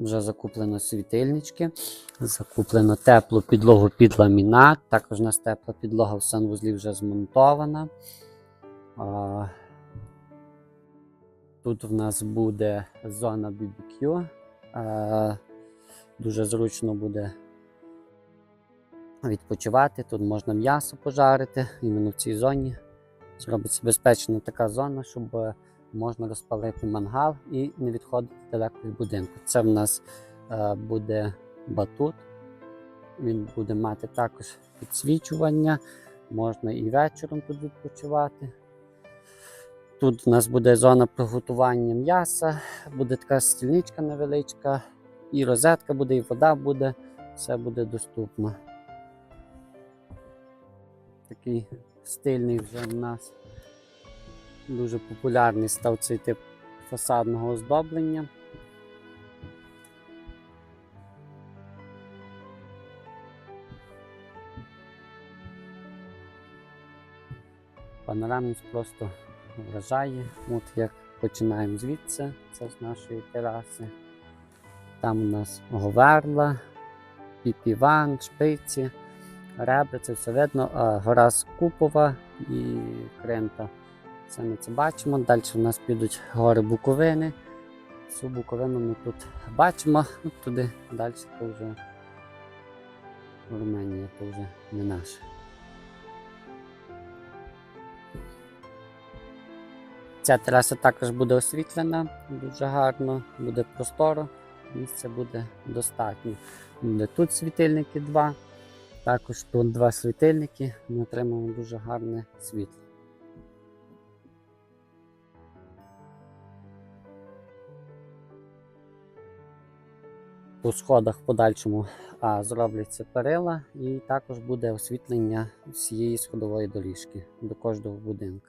Вже закуплено світильнички, закуплено теплу підлогу під ламінат. Також у нас тепла підлога в санвузлі вже змонтована. Тут в нас буде зона BBQ. Дуже зручно буде відпочивати. Тут можна м'ясо пожарити. Іменно в цій зоні зробиться безпечна така зона, щоб можна розпалити мангал і не відходити далеко від будинку. Це в нас е, буде батут. Він буде мати також підсвічування. Можна і вечором тут відпочивати. Тут у нас буде зона приготування м'яса, буде така стільничка невеличка, і розетка буде, і вода буде, все буде доступно. Такий стильний вже в нас дуже популярний став цей тип фасадного оздоблення. Панорамність просто вражає. От як починаємо звідси, це з нашої тераси. Там у нас говерла, піпіван, шпиці, ребра, це все видно. Гора Скупова і Крента. Це ми це бачимо. Далі у нас підуть гори Буковини. Цю Буковину ми тут бачимо, От туди далі то вже Руменія, то вже не наше. Ця тераса також буде освітлена дуже гарно, буде просторо, місця буде достатньо. Буде тут світильники два, також тут два світильники. Ми отримаємо дуже гарне світло. По сходах подальшому а, зробляться перила і також буде освітлення всієї сходової доріжки до кожного будинку.